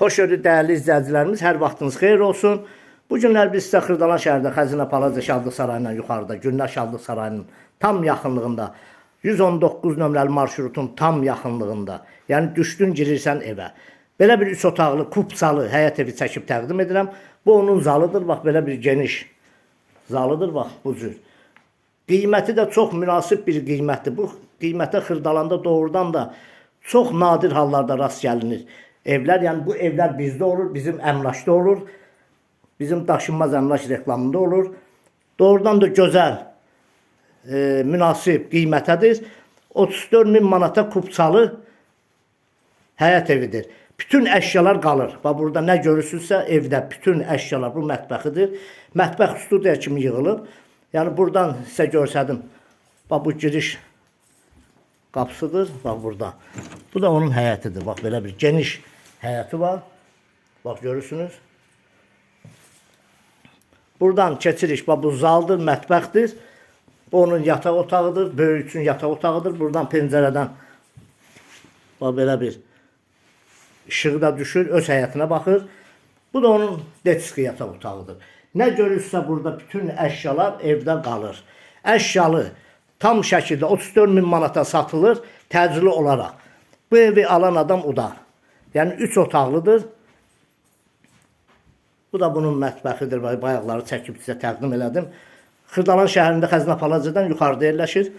Xoş gördük dəyərli izləyicilərimiz. Hər vaxtınız xeyir olsun. Bu günlər biz sizə Xırdalan şəhərdə Xəzinə Palaza Şadlıq Sarayından yuxarıda, Günlər Şadlıq Sarayının tam yaxınlığında 119 nömrəli marşrutun tam yaxınlığında, yəni düşdün girirsən evə. Belə bir üç otaqlı, kupsalı həyət evi çəkib təqdim edirəm. Bu onun zalıdır. Bax belə bir geniş zalıdır bax bu cür. Qiyməti də çox münasib bir qiymətdir. Bu qiymətə Xırdalanda doğrudan da çox nadir hallarda rast gəlinir. Evlər, yəni bu evlər bizdə olur, bizim əmlakda olur. Bizim daşınmaz əmlak reklamında olur. Doğrudan da gözəl, e, münasib qiymətədir. 34 min manata kupçalı həyət evidir. Bütün əşyalar qalır. Bax burada nə görürsünüzsə evdə bütün əşyalar bu mətbəxidir. Mətbəx studiya kimi yığılıb. Yəni buradan sizə göstərdim. Bax bu giriş qapısıdır. Bax burada. Bu da onun həyətidir. Bax belə bir geniş həyəti var. Bax görürsünüz. Buradan keçirik. Bax bu zaldır, mətbəxdir. Bu onun yataq otağıdır. Böyük üçün yataq otağıdır. Buradan pəncərədən bax belə bir işığı da düşür, öz həyətinə baxır. Bu da onun detski yataq otağıdır. Nə görürsə burada bütün əşyalar evdə qalır. Əşyalı tam şəkildə 34 min manata satılır təcili olaraq. Bu evi alan adam udar. Yəni 3 otaqlıdır. Bu da bunun mətbəxidir. Bayaqları çəkib sizə təqdim elədim. Xırdalan şəhərində Xəzinə Palacadan yuxarıda yerləşir.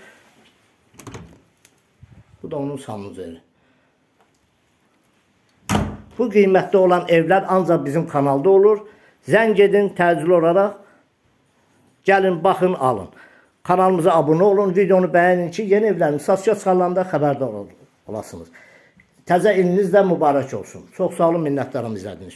Bu da onun sanuceri. Bu qiymətdə olan evlər ancaq bizim kanalda olur. Zəng edin təcili olaraq. Gəlin, baxın, alın. Kanalımıza abunə olun, videonu bəyənin ki, yeni evlərimiz satışa çıxarılanda xəbərdar ol- olasınız. Təzə iliniz də mübarək olsun. Çox sağ olun, minnətdarım izlədiyiniz üçün.